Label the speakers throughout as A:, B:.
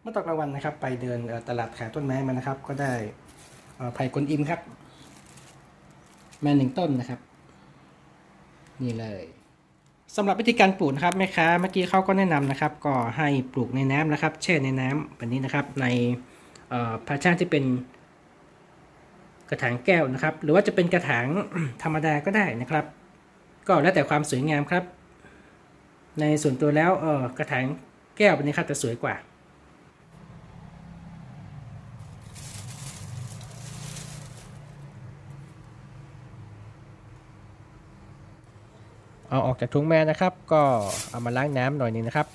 A: เมื่อตอนกลางวันนะครับ ไปเดินตลาดขายต้นไม้มานะครับ ก็ได้ไผ่กวนอิมครับ มาหนึ่งต้นนะครับ นี่เลยสำหรับวิธีการปลูกนะครับแม่ค้าเมื่อกี้เขาก็แนะนำนะครับ ก็ให้ปลูกในน้ำนะครับ แช่ในน้ำแบบนี้นะครับ ในภาชนะที่เป็นกระถางแก้วนะครับ หรือว่าจะเป็นกระถางธรรมดาก็ได้นะครับ ก็แล้วแต่ความสวยงามครับ ในส่วนตัวแล้วเออกระถางแก้วแบบนี้ครับจะสวยกว่า เอาออกจากถุงแม่นะครับ ก็เอามาล้างน้ำหน่อยนึงนะครับ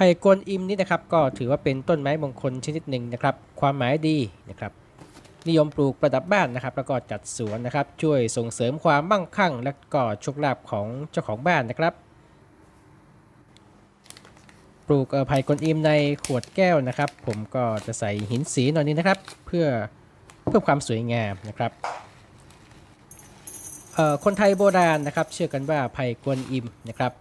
A: ไผ่กวนอิมนี่นะครับก็ถือว่าเป็นต้นไม้มงคลชนิดหนึ่งนะครับ ความหมายดีนะครับ นิยมปลูกประดับบ้านนะครับ แล้วก็จัดสวนนะครับ ช่วยส่งเสริมความมั่งคั่ง และก็โชคลาภของเจ้าของบ้านนะครับ ปลูกไผ่กวนอิมในขวดแก้วนะครับ ผมก็จะใส่หินสีหน่อยนี้นะครับ เพื่อเพื่อความสวยงามนะครับเอ่อคนไทยโบราณนะครับ เชื่อกันว่าไผ่กวนอิมนะครับ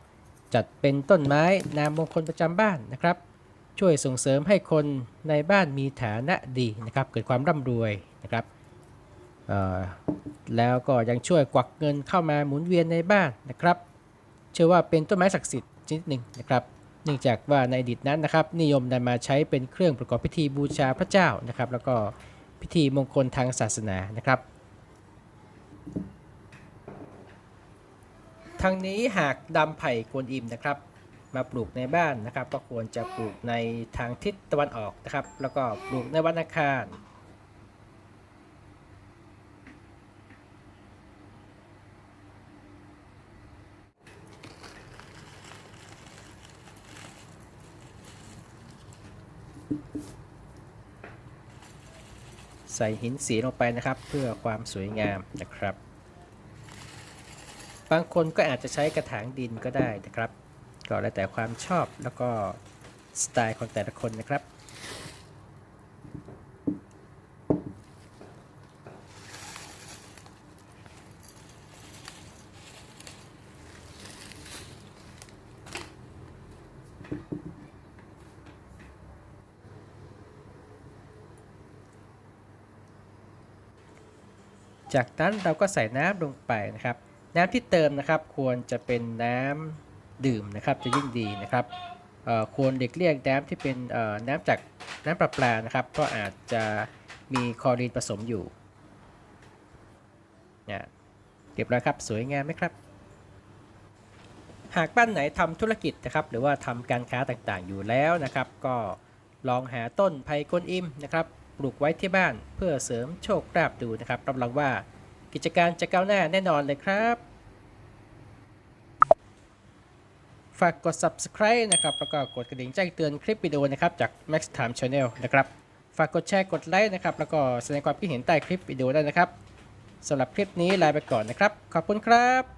A: จัดเป็นต้นไม้นามมงคลประจำบ้านนะครับ ช่วยส่งเสริมให้คนในบ้านมีฐานะดีนะครับ เกิดความร่ำรวยนะครับแล้วก็ยังช่วยกวักเงินเข้ามาหมุนเวียนในบ้านนะครับ เชื่อว่าเป็นต้นไม้ศักดิ์สิทธิ์ชนิดหนึ่งนะครับ เนื่องจากว่าในอดีตนั้นนะครับ นิยมนำมาใช้เป็นเครื่องประกอบพิธีบูชาพระเจ้านะครับ แล้วก็พิธีมงคลทางศาสนานะครับ ทั้งนี้หากดำไผ่กวนอิมนะครับ มาปลูกในบ้านนะครับ ก็ควรจะปลูกในทางทิศตะวันออกนะครับ แล้วก็ปลูกในวันอังคารใส่หินสีลงไปนะครับ เพื่อความสวยงามนะครับ บางคนก็อาจจะใช้กระถางดินก็ได้นะครับ ก็แล้วแต่ความชอบแล้วก็สไตล์ของแต่ละคนนะครับ จากนั้นเราก็ใส่น้ำลงไปนะครับ น้ำที่เติมนะครับ ควรจะเป็นน้ำดื่มนะครับจะยิ่งดีนะครับควรเด็กเลี่ยงน้ำที่เป็นน้ำจากน้ำประปานะครับ ก็อาจจะมีคลอรีนผสมอยู่เนี่ยเรียบร้อยครับสวยงามไหมครับ หากบ้านไหนทำธุรกิจนะครับ หรือว่าทำการค้าต่างๆอยู่แล้วนะครับ ก็ลองหาต้นไผ่กวนอิมนะครับ ปลูกไว้ที่บ้านเพื่อเสริมโชคลาภดูนะครับรับรองว่า กิจการจะก้าวหน้าแน่นอนเลยครับ ฝากกด subscribe นะครับ แล้วก็กดกระดิ่งแจ้งเตือนคลิปวิดีโอนะครับ จาก Max Time Channel นะครับ ฝากกดแชร์กดไลค์นะครับ แล้วก็แสดงความคิดเห็นใต้คลิปวิดีโอได้นะครับสำหรับคลิปนี้ลาไปก่อนนะครับ ขอบคุณครับ